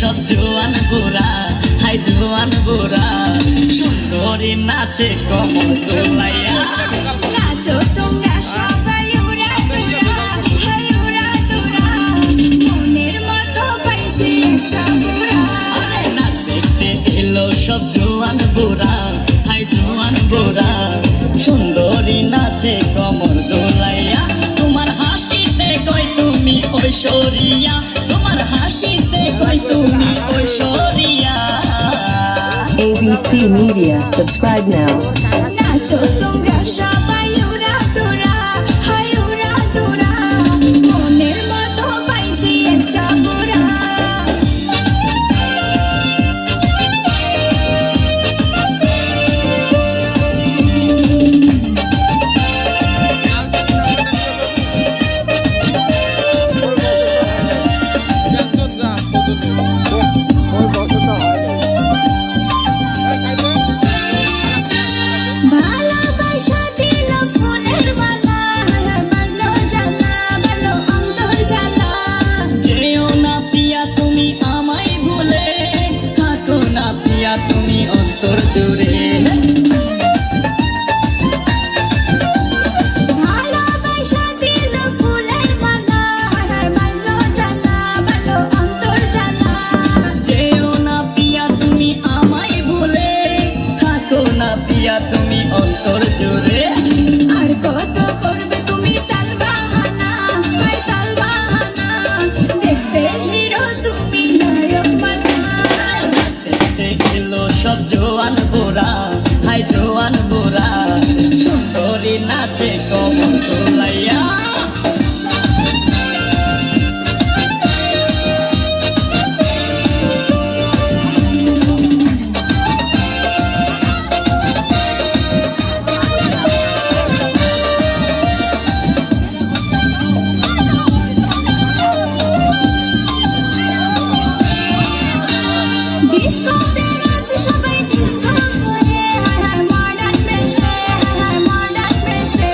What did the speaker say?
সব জোয়ান গোরা হাই জোয়ান গোরা সুন্দরী নাচে কমল দোলাইয়া। নাচো তোমরা সবাই সব জোয়ান বোরা হাই জোয়ান বোরা সুন্দরী নাচে কমর দোলাইয়া। তোমার হাসিতে কয় তুমি ঐশ্বরিয়া। তোমার হাসিতে ABC Media. Subscribe now. সব জোয়ান বোরা হাই জোয়ান বোরা